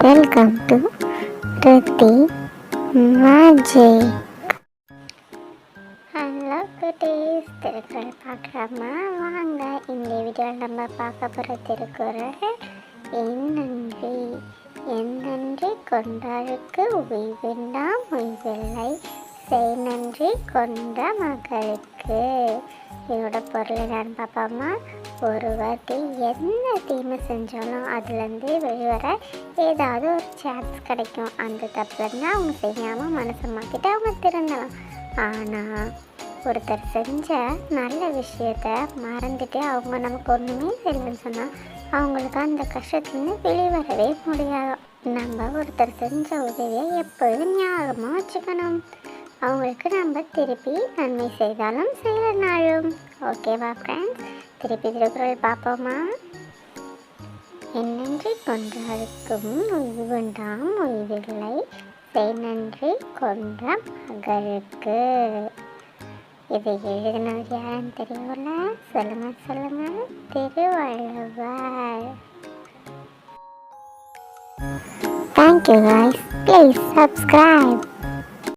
Welcome to Rithi magic hello குட்டீஸ் திருக்குறள் பார்க்கலாமா வாங்க இந்த வீடியோவில் நம்ம பார்க்க போகிற திருக்குறள் என் நன்றி என் நன்றி கொண்டாருக்கு உய்விண்டாம் உய்வில்லை செய் நன்றி கொண்ட மகளுக்கு. இதோட பொருள் என்னன்னு பார்ப்போமா ஒரு வாட்டி என்ன தீமை செஞ்சாலும் அதுலேருந்து வெளிவர ஏதாவது ஒரு சான்ஸ் கிடைக்கும். அந்த தப்புலேருந்து அவங்க செய்யாமல் மனசை மாற்றிட்டு அவங்க திருந்தலாம். ஆனால் ஒருத்தர் செஞ்ச நல்ல விஷயத்த மறந்துட்டு அவங்க நமக்கு ஒன்றுமே செய்யலைன்னு சொன்னால் அவங்களுக்கு அந்த கஷ்டத்துலேருந்து வெளிவரவே முடியாது. நம்ம ஒருத்தர் செஞ்ச உதவியை எப்பொழுதும் ஞாபகமாக வச்சுக்கணும். அவங்களுக்கு நம்ம திருப்பி நன்மை செய்தாலும் செய்யலனாலும். ஓகேவா ஃப்ரெண்ட்ஸ் திருப்பி திருக்குறள் பார்ப்போமா? என்னன்றி கொன்றாருக்கும் உய்வுண்டாம் உய்வில்லை செய் நன்றி கொன்ற மகளுக்கு இதை எழுதினவர் யாருன்னு தெரியும்ல? சொல்லுங்க சொல்லுங்க. Thiruvalluvar. Thank you guys. Please subscribe.